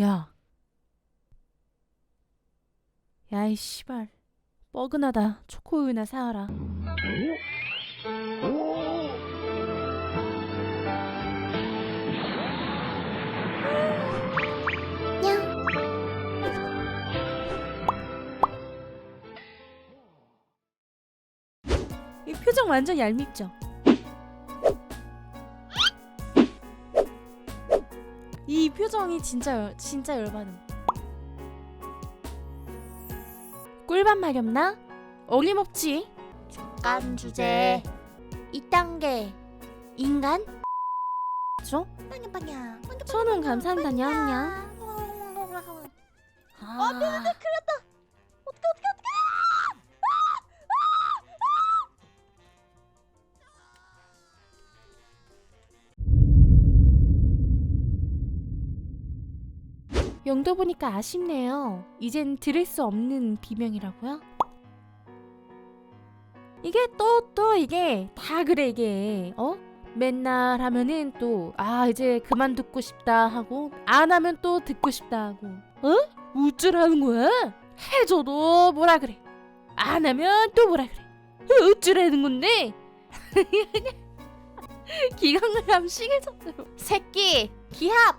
야. 야 이 씨발. 뻐근하다. 초코우유나 사와라. 이 표정 완전 얄밉죠? 이 표정이 진짜 열- 진짜 열받음. 꿀밤 마렵나? 어림없지. 간 주제 2단계 인간 저? 빵야 빵야 천원 감사합니다. 냠냠. 아 미안해 그렸다 영도 보니까 아쉽네요. 이젠 들을 수 없는 비명이라고요? 이게 또 또 이게 다 그래 이게 어? 맨날 하면은 또 아 이제 그만 듣고 싶다 하고 안 하면 또 듣고 싶다 하고 어? 우쭐하는 거야? 해줘도 뭐라 그래 안 하면 또 뭐라 그래 우쭐하는 건데 기강을 함 시계졌어요 새끼 기합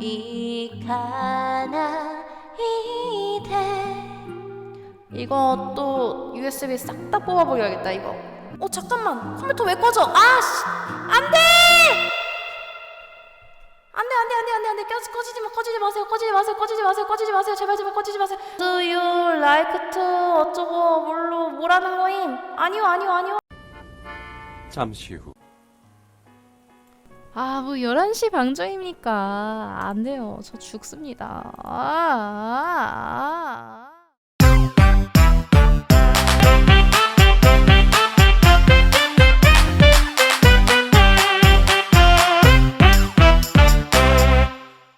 이카나 이대 이거 또 USB 싹 다 뽑아버려야겠다 이거. 어 잠깐만 컴퓨터 왜 꺼져? 아씨 안돼! 안돼 안돼 안돼 안돼 안돼 꺼지 꺼지지 마 꺼지지 마세요 꺼지지 마세요 꺼지지 마세요 꺼지지 마세요 제발 제발 꺼지지 마세요. Do you like to 어쩌고 뭘로 뭐라는 거임? 아니요 아니요 아니요. 잠시 후. 아, 뭐 11시 방정입니까? 안 돼요. 저 죽습니다. 아, 아, 아, 아.